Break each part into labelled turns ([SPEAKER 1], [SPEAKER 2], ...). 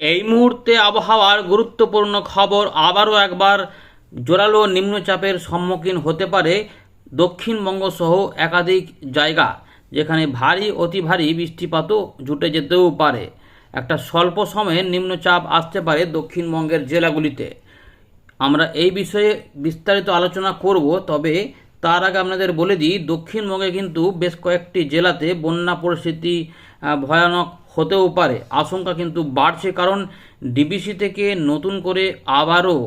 [SPEAKER 1] এই মুহূর্তে আবহাওয়ার গুরুত্বপূর্ণ খবর আবারও একবার জোরালো নিম্নচাপের সম্মুখীন হতে পারে দক্ষিণবঙ্গ সহ একাধিক জায়গা, যেখানে ভারী, অতি ভারী বৃষ্টিপাতও জুটে যেতেও পারে। একটা স্বল্প সময়ে নিম্নচাপ আসতে পারে দক্ষিণবঙ্গের জেলাগুলিতে। আমরা এই বিষয়ে বিস্তারিত আলোচনা করব, তবে তার আগে আপনাদের বলে দিই, দক্ষিণবঙ্গে কিন্তু বেশ কয়েকটি জেলাতে বন্যা পরিস্থিতি ভয়ানক হতেও পারে। আশঙ্কা কিন্তু বাড়ছে কারণ ডিবিসি থেকে নতুন করে আবারও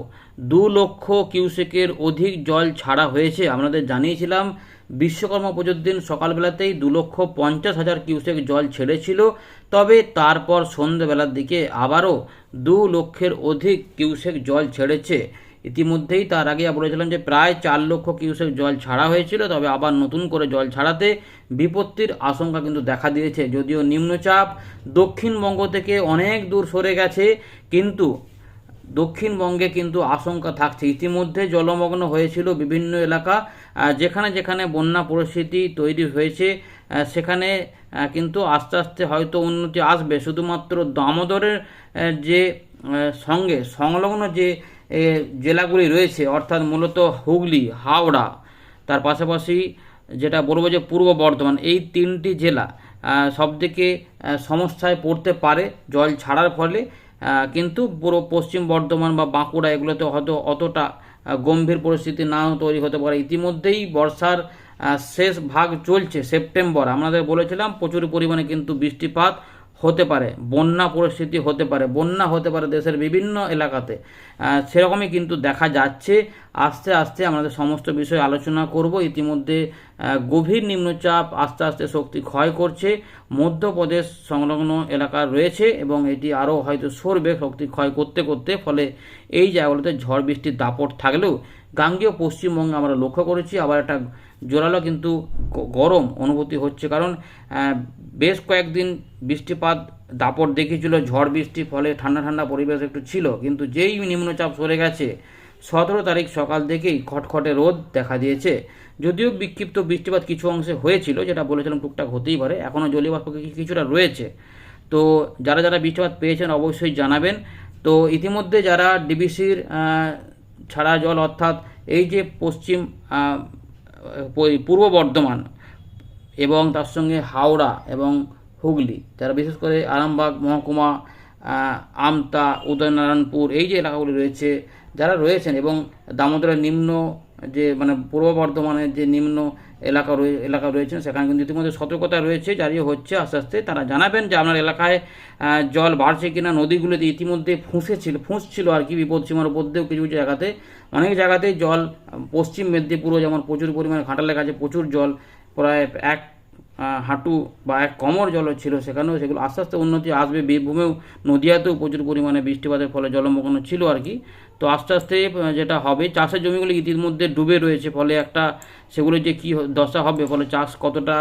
[SPEAKER 1] দু লক্ষ কিউসেকের অধিক জল ছাড়া হয়েছে। আপনাদের জানিয়েছিলাম, বিশ্বকর্মা পুজোর দিন সকালবেলাতেই দু লক্ষ পঞ্চাশ হাজার কিউসেক জল ছেড়েছিল। তবে তারপর সন্ধ্যেবেলার দিকে আবারও দু লক্ষের অধিক কিউসেক জল ছেড়েছে। ইতিমধ্যেই তার আগে বলেছিলাম যে প্রায় চার লক্ষ কিউসেক জল ছাড়া হয়েছিল, তবে আবার নতুন করে জল ছাড়াতে বিপত্তির আশঙ্কা কিন্তু দেখা দিয়েছে। যদিও নিম্নচাপ দক্ষিণবঙ্গ থেকে অনেক দূর সরে গেছে, কিন্তু দক্ষিণবঙ্গে কিন্তু আশঙ্কা থাকছে। ইতিমধ্যে জলমগ্ন হয়েছিল বিভিন্ন এলাকা যেখানে যেখানে বন্যা পরিস্থিতি তৈরি হয়েছে সেখানে কিন্তু আস্তে আস্তে হয়তো উন্নতি আসবে। শুধুমাত্র দামোদরের যে সঙ্গে সংলগ্ন যে জেলাগুলি রয়েছে, অর্থাৎ মূলত হুগলি, হাওড়া, তার পাশাপাশি যেটা বলব যে পূর্ব বর্ধমান, এই তিনটি জেলা সবদিকে সমস্যায় পড়তে পারে জল ছাড়ার ফলে কিন্তু পুরো পশ্চিম বর্ধমান বা বাঁকুড়া এগুলোতে হয়তো অতটা গম্ভীর পরিস্থিতি নাও তৈরি হতে পারে। ইতিমধ্যেই বর্ষার শেষ ভাগ চলছে, সেপ্টেম্বর। আমাদের বলেছিলাম, প্রচুর পরিমাণে কিন্তু বৃষ্টিপাত হতে পারে, বন্যা পরিস্থিতি হতে পারে, বন্যা হতে পারে দেশের বিভিন্ন এলাকাতে। সেরকমই কিন্তু দেখা যাচ্ছে। আস্তে আস্তে আমাদের সমস্ত বিষয়ে আলোচনা করব। ইতিমধ্যে গভীর নিম্নচাপ আস্তে আস্তে শক্তি ক্ষয় করছে। মধ্যপ্রদেশ সংলগ্ন এলাকা রয়েছে এবং এটি আরও হয়তো সরবে শক্তি ক্ষয় করতে করতে। ফলে এই জায়গাগুলোতে ঝড় বৃষ্টির দাপট থাকলেও গাঙ্গেয় পশ্চিমবঙ্গে আমরা লক্ষ্য করেছি। আবার একটা জোরালো কিন্তু গরম অনুভূতি হচ্ছে। কারণ বেশ কয়েকদিন বৃষ্টিপাত দাপট দেখিয়েছিল, ঝড় বৃষ্টি ফলে ঠান্ডা ঠান্ডা পরিবেশ একটু ছিল, কিন্তু যেই নিম্নচাপ সরে গেছে, সতেরো তারিখ সকাল থেকেই খটখটে রোদ দেখা দিয়েছে। যদিও বিক্ষিপ্ত বৃষ্টিপাত কিছু অংশে হয়েছিল, যেটা বলেছিলাম টুকটাক হতেই পারে এখনও জলীয় বাষ্প কিছুটা রয়েছে। তো যারা যারা বৃষ্টিপাত পেয়েছেন অবশ্যই জানাবেন। তো ইতিমধ্যে যারা ডিবিসির ছাড়া জল অর্থাৎ এই যে পশ্চিম পূর্ব বর্ধমান এবং তার সঙ্গে হাওড়া এবং হুগলি, যারা বিশেষ করে আরামবাগ, মহকুমা আমতা, উদয়নারায়ণপুর, এই যে এলাকাগুলি রয়েছে, যারা রয়েছেন এবং দামোদরের নিম্ন যে মানে পূর্ব বর্ধমানের যে নিম্ন এলাকা রয়ে, এলাকা রয়েছে, সেখানে কিন্তু ইতিমধ্যে সতর্কতা রয়েছে, জারি হচ্ছে আস্তে আস্তে। তারা জানাবেন যে আপনার এলাকায় জল বাড়ছে কিনা, নদীগুলোতে ইতিমধ্যে ফুঁসেছিল, ফুঁসছিল আর কি বিপদসীমার উপর দিয়েও কিছু কিছু জায়গাতে। অনেক জায়গাতেই জল, পশ্চিম মেদিনীপুরও যেমন প্রচুর পরিমাণে ঘাটালের কাছে প্রচুর জল, প্রায় এক হাঁটু বা এক কমর ছিল সেখানেও সেগুলো আস্তে আস্তে উন্নতি আসবে। বীরভূমেও নদীয়াতেও প্রচুর পরিমাণে বৃষ্টিপাতের ফলে জলমগ্ন ছিল আর কি। তো আস্তে আস্তে যেটা হবে, চাষের জমিগুলি ইতিমধ্যে ডুবে রয়েছে, ফলে একটা সেগুলো যে কী দশা হবে, ফলে চাষ কতটা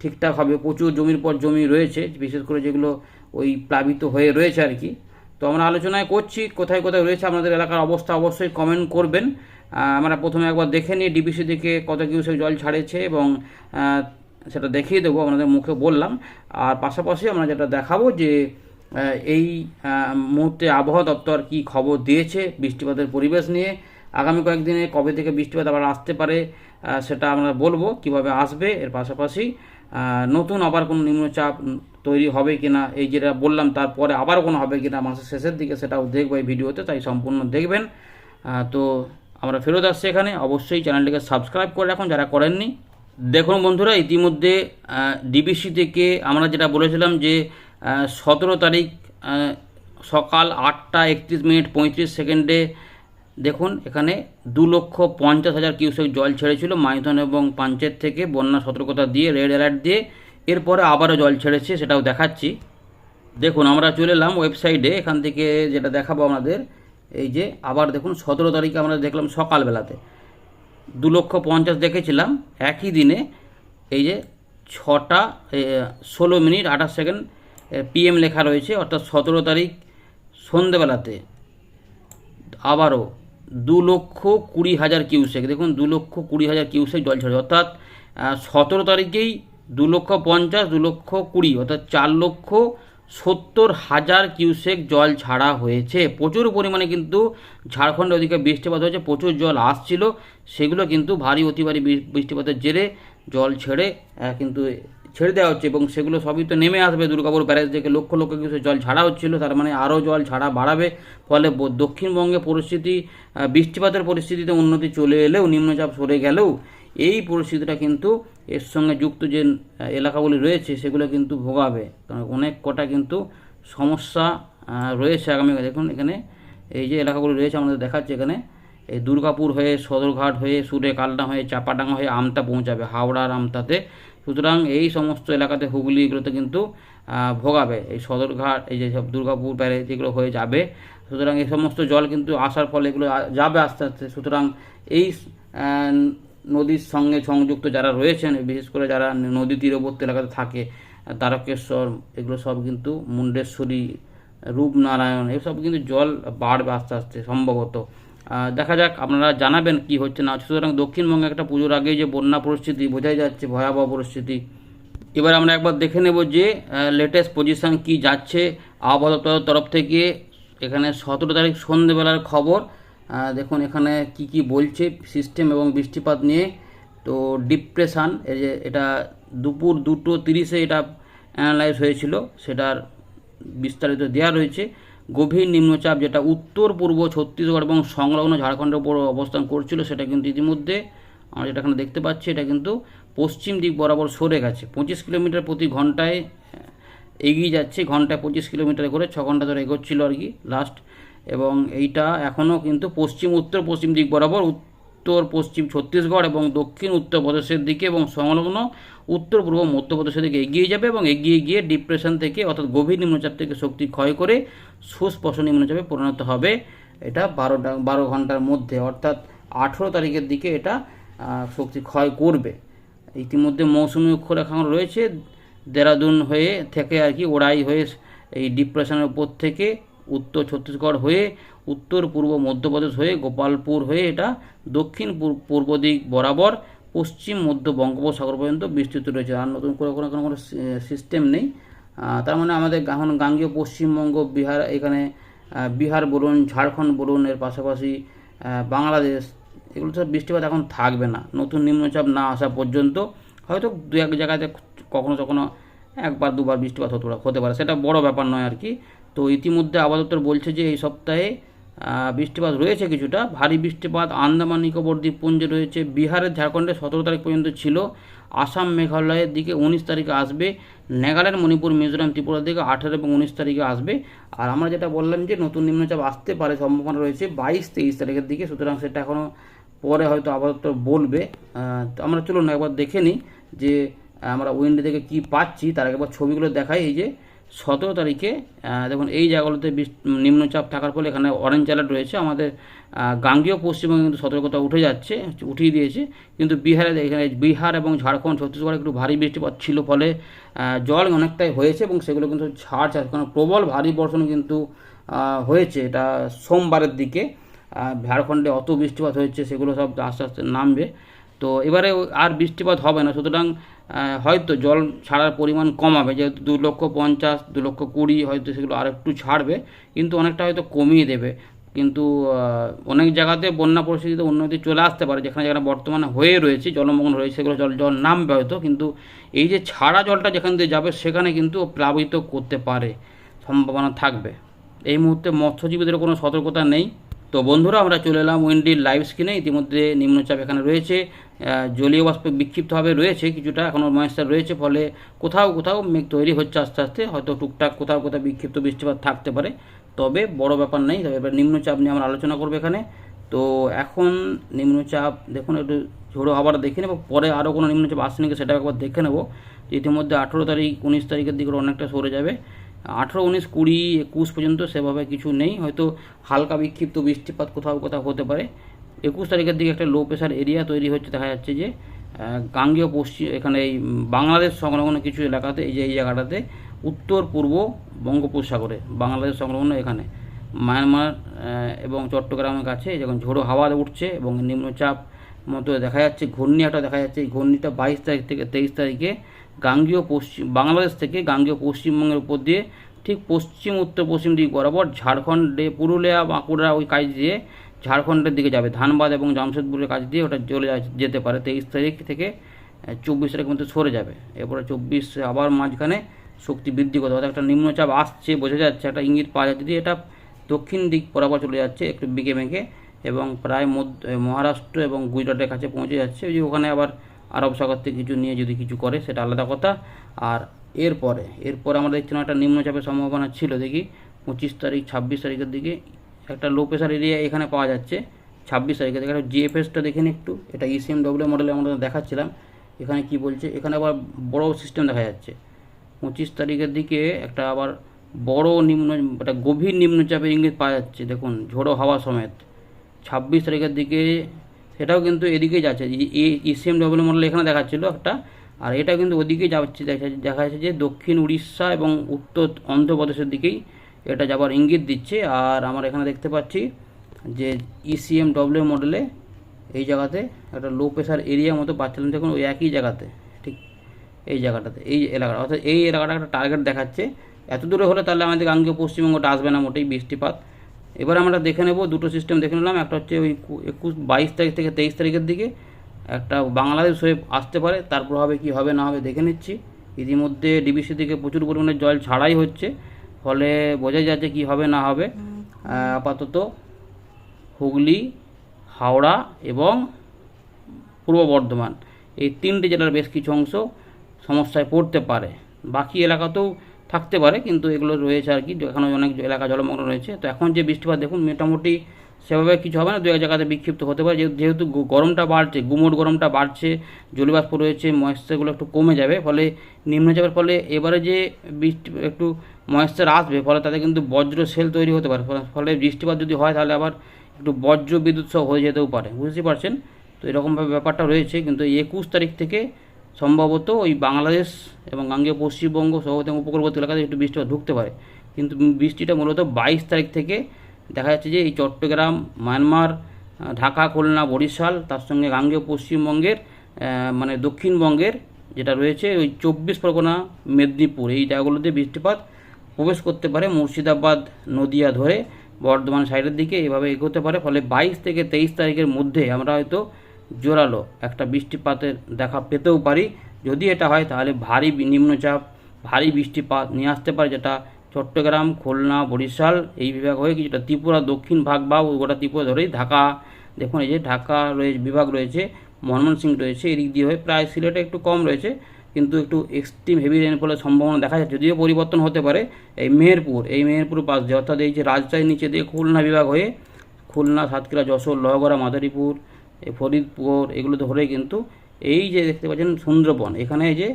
[SPEAKER 1] ঠিকঠাক হবে, প্রচুর জমির পর জমি রয়েছে, বিশেষ করে যেগুলো ওই প্লাবিত হয়ে রয়েছে আর কি। তো আমরা আলোচনায় করছি, কোথায় কোথায় রয়েছে আপনাদের এলাকার অবস্থা, অবশ্যই কমেন্ট করবেন। আমরা প্রথমে একবার দেখে নিই ডিবিসি থেকে কত কিউসেক জল ছাড়েছে এবং সেটা দেখিয়ে দেবো, আপনাদের মুখে বললাম। আর পাশাপাশি আমরা যেটা দেখাবো যে এই মুহূর্তে আবহাওয়া দপ্তর কি খবর দিয়েছে বৃষ্টিপাতের পরিবেশ নিয়ে। আগামী কয়েকদিনে কবে থেকে বৃষ্টিপাত আবার আসতে পারে সেটা আমরা বলব, কীভাবে আসবে। এর পাশাপাশি নতুন আবার কোনো নিম্নচাপ তৈরি হবে কি না এই যেটা বললাম, তারপরে আবার কোনো হবে কি না মাসের শেষের দিকে সেটাও দেখব এই ভিডিওতে, তাই সম্পূর্ণ দেখবেন। তো আমরা ফেরত আসছি এখানে। অবশ্যই চ্যানেলটিকে সাবস্ক্রাইব করে রাখুন, যারা করেননি দেখুন বন্ধুরা, ইতিমধ্যে ডিবিসি থেকে আমরা যেটা বলেছিলাম যে সতেরো তারিখ সকাল আটটা একত্রিশ মিনিট পঁয়ত্রিশ সেকেন্ডে, দেখুন, এখানে দু লক্ষ পঞ্চাশ হাজার কিউসেক জল ছেড়েছিল মাইথন এবং পাঞ্চেত থেকে বন্যা সতর্কতা দিয়ে, রেড অ্যালার্ট দিয়ে, এরপরে আবারও জল ছেড়েছে, সেটাও দেখাচ্ছি। দেখুন, আমরা চলে এলাম ওয়েবসাইটে, এখান থেকে যেটা দেখাবো আমাদের এই যে, আবার দেখুন, সতেরো তারিখে আমরা দেখলাম সকালবেলাতে। দু লক্ষ পঞ্চাশ দেখেছিলাম, একই দিনে এই যে ছটা ষোলো মিনিট আঠাশ সেকেন্ড পিএম লেখা রয়েছে, অর্থাৎ সতেরো তারিখ সন্ধেবেলাতে। আবারও দু লক্ষ কুড়ি হাজার কিউসেক, দেখুন দু লক্ষ কুড়ি হাজার কিউসেক জল ছেড়েছে অর্থাৎ সতেরো তারিখেই দু লক্ষ পঞ্চাশ দু লক্ষ কুড়ি, অর্থাৎ চার লক্ষ সত্তর হাজার কিউসেক জল ছাড়া হয়েছে। প্রচুর পরিমাণে কিন্তু ঝাড়খণ্ডে ওদিকে বৃষ্টিপাত হয়েছে, প্রচুর জল আসছিল। সেগুলো কিন্তু ভারী, অতি ভারী বৃষ্টিপাতের জেরে জল ছেড়ে কিন্তু ছেড়ে দেওয়া হচ্ছে এবং সেগুলো সবই তো নেমে আসবে দুর্গাপুর ব্যারেজ থেকে। লক্ষ লক্ষ কিছু জল ছাড়া হচ্ছিল, তার মানে আরও জল ছাড়া বাড়াবে। ফলে দক্ষিণবঙ্গে পরিস্থিতি বৃষ্টিপাতের পরিস্থিতিতে উন্নতি চলে এলেও, নিম্নচাপ সরে গেলেও এই পরিস্থিতিটা কিন্তু এর সঙ্গে যুক্ত যে এলাকাগুলি রয়েছে, সেগুলো কিন্তু ভোগাবে। কারণ অনেক কটা কিন্তু সমস্যা রয়েছে আগামী দেখুন, এখানে এই যে এলাকাগুলি রয়েছে, আমাদের দেখাচ্ছে এখানে, এই দুর্গাপুর হয়ে, সদরঘাট হয়ে, সুরে কালনা হয়ে, চাপাডাঙ্গা হয়ে আমতা পৌঁছাবে হাওড়ার আমতাতে। সুতরাং এই সমস্ত এলাকাতে হুগলি এগুলোতে কিন্তু ভোগাবে। এই সদরঘাট, এই যে সব দুর্গাপুর প্যারে যেগুলো হয়ে যাবে। সুতরাং এই সমস্ত জল কিন্তু আসার ফলে এগুলো যাবে আস্তে আস্তে। সুতরাং এই নদীর সঙ্গে সংযুক্ত যারা রয়েছেন, বিশেষ করে যারা নদী তীরবর্তী এলাকাতে থাকে, তারকেশ্বর, এগুলো সব কিন্তু মুন্ডেশ্বরী, রূপনারায়ণ, এসব কিন্তু জল বাড়বে আস্তে আস্তে সম্ভবত। দেখা যাক আপনারা জানাবেন কি হচ্ছে না সুতরাং দক্ষিণবঙ্গে একটা পুজোর আগে যে বন্যা পরিস্থিতি বোঝাই যাচ্ছে, ভয়াবহ পরিস্থিতি। এবার আমরা একবার দেখে নেব যে লেটেস্ট পজিশন কি যাচ্ছে। আবহাওয়া দপ্তরের তরফ থেকে এখানে সতেরো তারিখ সন্ধেবেলার খবর। দেখুন, এখানে কি কি বলছে সিস্টেম এবং বৃষ্টিপাত নিয়ে। তো ডিপ্রেশান এই যে এটা দুপুর দুটো তিরিশে এটা অ্যানালাইজ হয়েছিল, সেটার বিস্তারিত দেওয়া রয়েছে। গভীর নিম্নচাপ যেটা উত্তর, পূর্ব ছত্তিশগড় এবং সংলগ্ন ঝাড়খণ্ডের উপর অবস্থান করছিল, সেটা কিন্তু ইতিমধ্যে আমরা যেটা এখানে দেখতে পাচ্ছি, এটা কিন্তু পশ্চিম দিক বরাবর সরে গেছে। পঁচিশ কিলোমিটার প্রতি ঘন্টায় এগিয়ে যাচ্ছে, ঘন্টায় পঁচিশ কিলোমিটার করে ছ ঘণ্টা ধরে এগোচ্ছিল আর কি। লাস্ট এবং এইটা এখনও কিন্তু পশ্চিম, উত্তর, পশ্চিম দিক বরাবর, উত্তর, পশ্চিম ছত্তিশগড় এবং দক্ষিণ উত্তরপ্রদেশের দিকে এবং সংলগ্ন উত্তর, পূর্ব মধ্যপ্রদেশের দিকে এগিয়ে যাবে এবং এগিয়ে গিয়ে ডিপ্রেশন থেকে অর্থাৎ গভীর নিম্নচাপ থেকে শক্তি ক্ষয় করে সুস্পষ্ট নিম্নচাপে পরিণত হবে। এটা বারোটা বারো ঘণ্টার মধ্যে অর্থাৎ আঠেরো তারিখের দিকে এটা শক্তি ক্ষয় করবে। ইতিমধ্যে মৌসুমি অক্ষরেখা রয়েছে। দেরাদুন হয়ে থেকে আর কি, ওড়াই হয়ে এই ডিপ্রেশনের উপর থেকে উত্তর ছত্তিশগড় হয়ে, উত্তর পূর্ব মধ্যপ্রদেশ হয়ে, গোপালপুর হয়ে এটা, দক্ষিণ পূর্ব দিক বরাবর, পশ্চিম মধ্য বঙ্গোপসাগর পর্যন্ত বিস্তৃত রয়েছে। আর নতুন করে কোনো কোনো কোনো সিস্টেম নেই। তার মানে আমাদের এখন গাঙ্গীয় পশ্চিমবঙ্গ, বিহার, এখানে বিহার বলুন, ঝাড়খণ্ড বলুন, এর পাশাপাশি বাংলাদেশ, এগুলো সব বৃষ্টিপাত এখন থাকবে না। নতুন নিম্নচাপ না আসা পর্যন্ত হয়তো দু এক জায়গাতে কখনো কখনো একবার, দুবার বৃষ্টিপাত হতে হতে পারে। সেটা বড় ব্যাপার নয় আর কি। তো ইতিমধ্যে আপাতত বলছে যে এই সপ্তাহে বৃষ্টিপাত রয়েছে কিছুটা, ভারী বৃষ্টিপাত, আন্দামান, নিকোবর দ্বীপপুঞ্জে রয়েছে, বিহারের ঝাড়খণ্ডে সতেরো তারিখ পর্যন্ত ছিল, আসাম, মেঘালয়ের দিকে উনিশ তারিখে আসবে, নাগাল্যান্ড, মণিপুর, মিজোরাম ত্রিপুরার দিকে আঠেরো এবং উনিশ তারিখে আসবে, আর আমরা যেটা বললাম যে নতুন নিম্নচাপ আসতে পারে, সম্ভাবনা রয়েছে বাইশ, তেইশ তারিখের দিকে, সুতরাং সেটা এখনও পরে হয়তো আপাতত বলবে তো আমরা চলুন একবার দেখে নিই যে আমরা উইন্ডো থেকে কি পাচ্ছি, তার একবার ছবিগুলো দেখাই, এই যে সতেরো তারিখে দেখুন, এই জায়গাগুলোতে নিম্নচাপ থাকার ফলে এখানে অরেঞ্জ অ্যালার্ট রয়েছে। আমাদের গাঙ্গেয় পশ্চিমবঙ্গে কিন্তু সতর্কতা উঠে যাচ্ছে, উঠিয়ে দিয়েছে। কিন্তু বিহারে এখানে বিহার এবং ঝাড়খণ্ড, ছত্তিশগড়ে একটু ভারী বৃষ্টিপাত ছিল ফলে জল অনেকটাই হয়েছে এবং সেগুলো কিন্তু ছাড় ছাড় কারণ প্রবল ভারী বর্ষণ কিন্তু হয়েছে। এটা সোমবারের দিকে ঝাড়খণ্ডে অত বৃষ্টিপাত হয়েছে, সেগুলো সব আস্তে আস্তে নামবে। তো এবারে আর বৃষ্টিপাত হবে না। সুতরাং হয়তো জল ছাড়ার পরিমাণ কমাবে, যেহেতু দু লক্ষ পঞ্চাশ, দু লক্ষ কুড়ি হয়তো সেগুলো আর একটু ছাড়বে, কিন্তু অনেকটা হয়তো কমিয়ে দেবে। কিন্তু অনেক জায়গাতে বন্যা পরিস্থিতিতে উন্নতি চলে আসতে পারে, যেখানে যেখানে বর্তমানে হয়ে রয়েছে, জলমগ্ন রয়েছে, সেগুলো জল জল নামবে হয়তো, কিন্তু এই যে ছাড়া জলটা যেখান দিয়ে যাবে, সেখানে কিন্তু প্লাবিত করতে পারে, সম্ভাবনা থাকবে। এই মুহূর্তে মৎস্যজীবীদের কোনো সতর্কতা নেই। তো বন্ধুরা, আমরা চলে এলাম উইন্ডির লাইভ স্ক্রিনে ইতিমধ্যে নিম্নচাপ এখানে রয়েছে। জলীয় বাষ্প বিক্ষিপ্তভাবে রয়েছে কিছুটা, এখনও ময়েশ্চার রয়েছে, ফলে কোথাও কোথাও মেঘ তৈরি হচ্ছে আস্তে আস্তে। হয়তো টুকটাক কোথাও কোথাও বিক্ষিপ্ত বৃষ্টিপাত থাকতে পারে। তবে বড় ব্যাপার নেই, তবে এবার নিম্নচাপ নিয়ে আমরা আলোচনা করব এখানে। তো এখন নিম্নচাপ, দেখুন, একটু ঝোড়ো হাওয়াটা দেখে নেব, পরে আরও কোনো নিম্নচাপ আসছে নাকি সেটা একবার দেখে নেব। ইতিমধ্যে আঠেরো তারিখ, উনিশ তারিখের দিকে অনেকটা সরে যাবে। আঠেরো, উনিশ, কুড়ি, একুশ পর্যন্ত সেভাবে কিছু নেই। হয়তো হালকা বিক্ষিপ্ত বৃষ্টিপাত কোথাও কোথাও হতে পারে। একুশ তারিখের দিকে একটা লো প্রেশার এরিয়া তৈরি হচ্ছে। দেখা যাচ্ছে যে গাঙ্গেয় পশ্চিম, এখানে এই বাংলাদেশ সংলগ্ন কিছু এলাকাতে, এই যে, এই জায়গাটাতে উত্তর, পূর্ব বঙ্গোপসাগরে, বাংলাদেশ সংলগ্ন এখানে। মায়ানমার এবং চট্টগ্রামের কাছে যখন ঝোড়ো হাওয়া উঠছে এবং নিম্নচাপ মতো দেখা যাচ্ছে ঘূর্ণি একটা দেখা যাচ্ছে, এই ঘূর্ণিটা বাইশ তারিখ থেকে তেইশ তারিখে গাঙ্গীয় পশ্চিম বাংলাদেশ থেকে গাঙ্গীয় পশ্চিমবঙ্গের উপর দিয়ে ঠিক পশ্চিম, উত্তর, পশ্চিম দিক বরাবর ঝাড়খণ্ডে, পুরুলিয়া, বাঁকুড়া ওই কাজ দিয়ে ঝাড়খণ্ডের দিকে যাবে। ধানবাদ এবং জামশেদপুরের কাজ দিয়ে ওটা চলে যেতে পারে। তেইশ তারিখ থেকে চব্বিশ তারিখ মধ্যে সরে যাবে। এরপরে চব্বিশ আবার মাঝখানে শক্তি বৃদ্ধি করতে অর্থাৎ একটা নিম্নচাপ আসছে, বোঝা যাচ্ছে। একটা ইঙ্গিত পাওয়া যাচ্ছে যে এটা দক্ষিণ দিক বরাবর চলে যাচ্ছে, একটু বিকে বেঁকে। এবং প্রায় মহারাষ্ট্র এবং গুজরাটের কাছে পৌঁছে যাচ্ছে। ওই যে ওখানে আবার আরব সাগর থেকে কিছু নিয়ে যদি কিছু করে, সেটা আলাদা কথা। আর এরপরে এরপরে আমরা দেখছিলাম একটা নিম্নচাপের সম্ভাবনা ছিল। দেখি পঁচিশ তারিখ, ছাব্বিশ তারিখের দিকে একটা লো প্রেশার এরিয়া এখানে পাওয়া যাচ্ছে। ছাব্বিশ তারিখে দেখে একটা জিএফএসটা দেখে নিন একটু। এটা ইসিএম ডব্লিউ মডেলে আমরা দেখাচ্ছিলাম। এখানে কি বলছে? এখানে আবার বড় সিস্টেম দেখা যাচ্ছে। পঁচিশ তারিখের দিকে একটা আবার বড় নিম্ন, একটা গভীর নিম্নচাপের ইঙ্গিত পাওয়া যাচ্ছে। দেখুন, ঝোড়ো হাওয়া সমেত। ছাব্বিশ তারিখের দিকে, সেটাও কিন্তু এদিকেই যাচ্ছে। ইসিএম ডব্লিউ মডেল এখানে দেখাচ্ছিল একটা, আর এটা কিন্তু ওদিকেই যাচ্ছে, দেখা যাচ্ছে যে দক্ষিণ উড়িষ্যা এবং উত্তর অন্ধ্রপ্রদেশের দিকেই এটা যাবার ইঙ্গিত দিচ্ছে। আর আমরা এখানে দেখতে পাচ্ছি যে ইসিএম ডব্লিউ মডেলে এই জায়গাতে একটা লো প্রেশার এরিয়া মতো পাচ্ছিলাম দেখুন, ওই একই জায়গাতে, ঠিক এই জায়গাটাতে, এই এলাকাটা, অর্থাৎ এই এলাকাটা একটা টার্গেট দেখাচ্ছে। এত দূরে হলে তাহলে আমাদের গাঙ্গীয় পশ্চিমবঙ্গটা আসবে না মোটেই বৃষ্টিপাত। এবার আমরা দেখে নেব দুটো সিস্টেম দেখে নিলাম। একটা হচ্ছে ওই একুশ বাইশ তারিখ থেকে তেইশ তারিখের দিকে। একটা বাংলাদেশ হয়ে আসতে পারে তার প্রভাবে কি হবে না হবে দেখে নিচ্ছি। ইতিমধ্যে ডিবিসি থেকে প্রচুর পরিমাণে জল ছাড়াই হচ্ছে ফলে বোঝাই যাচ্ছে কি হবে না হবে। আপাতত হুগলি হাওড়া এবং পূর্ব বর্ধমান। এই তিনটে জেলার বেশ কিছু অংশ সমস্যায় পড়তে পারে। বাকি এলাকাতেও থাকতে পারে, কিন্তু এগুলো রয়েছে আর কি। এখনও অনেক এলাকা জলমগ্ন রয়েছে। তো এখন যে বৃষ্টিপাত, দেখুন, মোটামুটি সেভাবে কিছু হবে না। দু এক জায়গাতে বিক্ষিপ্ত হতে পারে। যেহেতু- গরমটা বাড়ছে, গুমোট গরমটা বাড়ছে, জলীয়বাষ্প রয়েছে, ময়েশ্চারগুলো একটু কমে যাবে, ফলে নিম্ন নিম্নচাপের ফলে এবারে যে বৃষ্টি, একটু ময়েশ্চার আসবে, ফলে তাতে কিন্তু বজ্র সেল তৈরি হতে পারে। ফলে- ফলে বৃষ্টিপাত যদি হয়, তাহলে আবার একটু বজ্র বিদ্যুৎ সহ হয়ে যেতেও পারে। বুঝতে পারছেন? তো এরকমভাবে ব্যাপারটা রয়েছে, কিন্তু একুশ তারিখ থেকে সম্ভবত ওই বাংলাদেশ এবং গাঙ্গেয় পশ্চিমবঙ্গ সহ এবং উপকূলবর্তী এলাকাতে একটু বৃষ্টিপাত ঢুকতে পারে। কিন্তু বৃষ্টিটা মূলত বাইশ তারিখ থেকে দেখা যাচ্ছে যে এই চট্টগ্রাম, মায়ানমার ঢাকা, খুলনা, বরিশাল, তার সঙ্গে গাঙ্গেয় পশ্চিমবঙ্গের মানে দক্ষিণবঙ্গের যেটা রয়েছে ওই চব্বিশ পরগনা, মেদিনীপুর, এই জায়গাগুলোতে বৃষ্টিপাত প্রবেশ করতে পারে মুর্শিদাবাদ, নদিয়া ধরে বর্ধমান সাইডের দিকে এভাবে এগোতে পারে। ফলে বাইশ থেকে তেইশ তারিখের মধ্যে আমরা হয়তো জোরালো একটা বৃষ্টিপাতের দেখা পেতেও পারি। যদি এটা হয়, তাহলে ভারী নিম্নচাপ, ভারী বৃষ্টিপাত নিয়ে আসতে পারে, যেটা চট্টগ্রাম, খুলনা, বরিশাল এই বিভাগ হয়ে কিছুটা ত্রিপুরা, দক্ষিণ ভাগ বা গোটা ত্রিপুরা ধরেই ঢাকা। দেখুন, এই যে ঢাকা রয়েছে, বিভাগ রয়েছে, মনমোহন সিং রয়েছে, এদিক দিয়ে হয়ে প্রায় সিলেটে একটু কম রয়েছে, কিন্তু একটু এক্সট্রিম হেভি রেনফলের সম্ভাবনা দেখা যাচ্ছে, যদিও পরিবর্তন হতে পারে। এই মেহেরপুর এই মেহেরপুর পাশ দিয়ে, অর্থাৎ এই যে রাজশাহীর নিচে দিয়ে খুলনা বিভাগ হয়ে, খুলনা, সাতক্ষীরা, যশোর, লহগড়া, মাদারীপুর ফরিদপুর, এগুলো ধরে কিন্তু এই যে দেখতে পাচ্ছেন সুন্দরবন, এখানে যে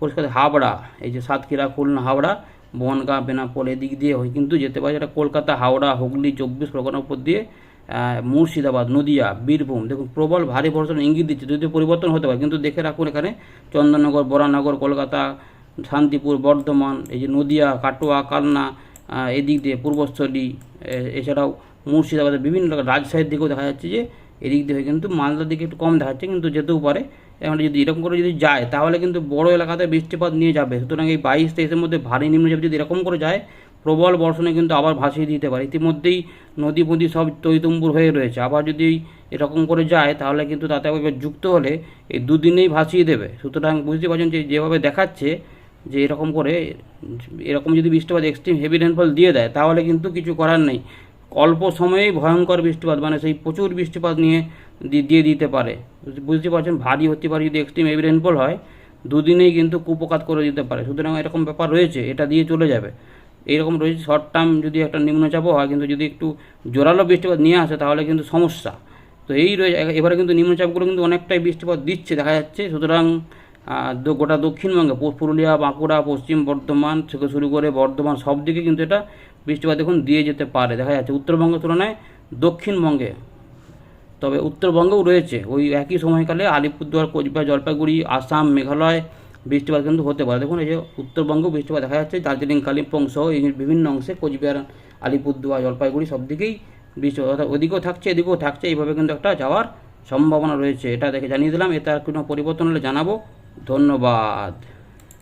[SPEAKER 1] পরিষ্কার হাওড়া, এই যে সাতক্ষীরা, খুলনা, হাওড়া, বনগাঁ, বেনাপোল এদিক দিয়ে হয় কিন্তু যেতে পারে এটা কলকাতা, হাওড়া, হুগলি, চব্বিশ পরগনার উপর দিয়ে মুর্শিদাবাদ, নদিয়া, বীরভূম। দেখুন, প্রবল ভারী বর্ষণ ইঙ্গিত দিচ্ছে, যদিও পরিবর্তন হতে পারে, কিন্তু দেখে রাখুন এখানে চন্দননগর, বরানগর, কলকাতা, শান্তিপুর, বর্ধমান, এই যে নদিয়া, কাটোয়া, কালনা এদিক দিয়ে পূর্বস্থলী এছাড়াও মুর্শিদাবাদের বিভিন্ন রাজশাহীর দিকেও দেখা যাচ্ছে যে এদিক দিয়ে কিন্তু মালদার দিকে একটু কম দেখাচ্ছে, কিন্তু যেতেও পারে। এখন যদি এরকম করে যদি যায়, তাহলে কিন্তু বড় এলাকাতে বৃষ্টিপাত নিয়ে যাবে। সুতরাং এই বাইশ তেইশের মধ্যে ভারী নিম্নচাপ যদি এরকম করে যায়, প্রবল বর্ষণে কিন্তু আবার ভাসিয়ে দিতে পারে। ইতিমধ্যেই নদী ফদী সব তৈতুম্বুর হয়ে রয়েছে। আবার যদি এরকম করে যায়, তাহলে কিন্তু তাতে আবার যুক্ত হলে এই দুদিনেই ভাসিয়ে দেবে। সুতরাং বুঝতে পারছেন যে যেভাবে দেখাচ্ছে যে এরকম করে, এরকম যদি বৃষ্টিপাত এক্সট্রিম হেভি রেনফল দিয়ে দেয়, তাহলে কিন্তু কিছু করার নেই। অল্প সময়েই ভয়ঙ্কর বৃষ্টিপাত মানে সেই প্রচুর বৃষ্টিপাত নিয়ে দিয়ে দিতে পারে। বুঝতে পারছেন? ভারী হতে পারে, যদি এক্সট্রিম হেভি রেনফল হয়, দুদিনেই কিন্তু কুপকাত করে দিতে পারে। সুতরাং এরকম ব্যাপার রয়েছে, এটা দিয়ে চলে যাবে। এইরকম রয়েছে শর্ট টার্ম যদি একটা নিম্নচাপও হয়, কিন্তু যদি একটু জোরালো বৃষ্টিপাত নিয়ে আসে, তাহলে কিন্তু সমস্যা। তো এই রয়েছে এবারে কিন্তু নিম্নচাপগুলো কিন্তু অনেকটাই বৃষ্টিপাত দিচ্ছে, দেখা যাচ্ছে। সুতরাং গোটা দক্ষিণবঙ্গে পুরুলিয়া, বাঁকুড়া, পশ্চিম বর্ধমান থেকে শুরু করে বর্ধমান সব দিকে কিন্তু এটা বৃষ্টিপাত দেখুন দিয়ে যেতে পারে। দেখা যাচ্ছে উত্তরবঙ্গের তুলনায় দক্ষিণবঙ্গে, তবে উত্তরবঙ্গেও রয়েছে। ওই একই সময়কালে আলিপুরদুয়ার, কোচবিহার, জলপাইগুড়ি, আসাম, মেঘালয় বৃষ্টিপাত কিন্তু হতে পারে। দেখুন, এই যে উত্তরবঙ্গেও বৃষ্টিপাত দেখা যাচ্ছে, দার্জিলিং, কালিম্পং সহ এই বিভিন্ন অংশে কোচবিহার, আলিপুরদুয়ার, জলপাইগুড়ি সব দিকেই বৃষ্টিপাত অর্থাৎ ওদিকেও থাকছে, এদিকেও থাকছে। এইভাবে কিন্তু একটা যাওয়ার সম্ভাবনা রয়েছে। এটা দেখে জানিয়ে দিলাম। আর কোনো পরিবর্তন হলে জানাব। ধন্যবাদ।